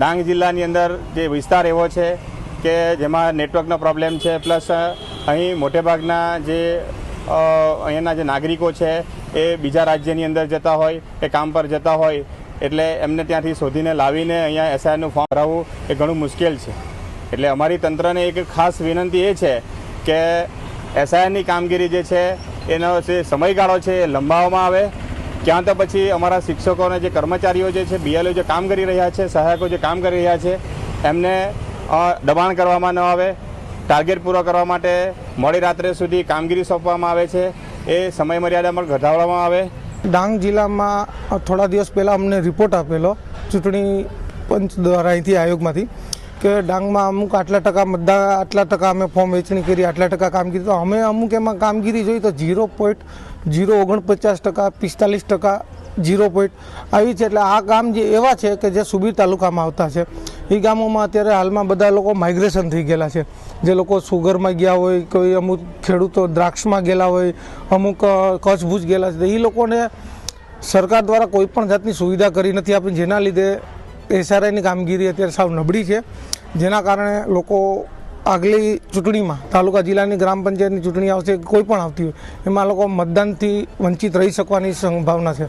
ડાંગ જિલ્લાની અંદર જે વિસ્તાર એવો છે કે જેમાં નેટવર્કનો પ્રોબ્લેમ છે, પ્લસ અહીં મોટેભાગના જે અહીંયાના જે નાગરિકો છે એ બીજા રાજ્યની અંદર જતા હોય કે કામ પર જતા હોય, એટલે એમને ત્યાંથી શોધીને લાવીને અહીંયા એસઆઈનું ફોર્મ ભરાવવું એ ઘણું મુશ્કેલ છે. એટલે અમારી તંત્રને એક ખાસ વિનંતી એ છે કે એસઆઈની કામગીરી જે છે, એનો જે સમયગાળો છે એ લંબાવવામાં આવે ક્યાં તો પછી અમારા શિક્ષકોને જે કર્મચારીઓ જે છે બીએલઓ જે કામ કરી રહ્યા છે, સહાયકો જે કામ કરી રહ્યા છે, એમને દબાણ કરવામાં ન આવે. ટાર્ગેટ પૂરો કરવા માટે મોડી રાત્રે સુધી કામગીરી સોંપવામાં આવે છે. એ સમય મર્યાદામાં ઘટાડવામાં આવે. ડાંગ જિલ્લામાં થોડા દિવસ પહેલાં અમને રિપોર્ટ આપેલો ચૂંટણી પંચ દ્વારા અહીંથી આયોગમાંથી. કે ડાંગમાં અમુક આટલા ટકા મતદાન આટલા ટકા અમે ફોર્મ વેચણી કરી, આટલા ટકા કામગીરી. તો અમે અમુક એમાં કામગીરી જોઈ તો ઝીરો પોઈન્ટ ઝીરો ઓગણપચાસ ટકા, પિસ્તાલીસ ટકા ઝીરો પોઈન્ટ આવી છે. એટલે આ ગામ જે એવા છે કે જે સુબીર તાલુકામાં આવતા છે. એ ગામોમાં અત્યારે હાલમાં બધા લોકો માઇગ્રેશન થઈ ગયેલા છે. જે લોકો સુગરમાં ગયા હોય, કોઈ અમુક ખેડૂતો દ્રાક્ષમાં ગયેલા હોય, અમુક કચ્છભૂજ ગયેલા છે. એ લોકોને સરકાર દ્વારા કોઈ પણ જાતની સુવિધા કરી નથી આપી જેના લીધે એસઆરઆઈની કામગીરી અત્યારે સાવ નબળી છે, જેના કારણે લોકો આગલી ચૂંટણીમાં તાલુકા જિલ્લાની ગ્રામ પંચાયતની ચૂંટણી આવશે કોઈ પણ આવતી હોય, એમાં લોકો મતદાનથી વંચિત રહી શકવાની સંભાવના છે.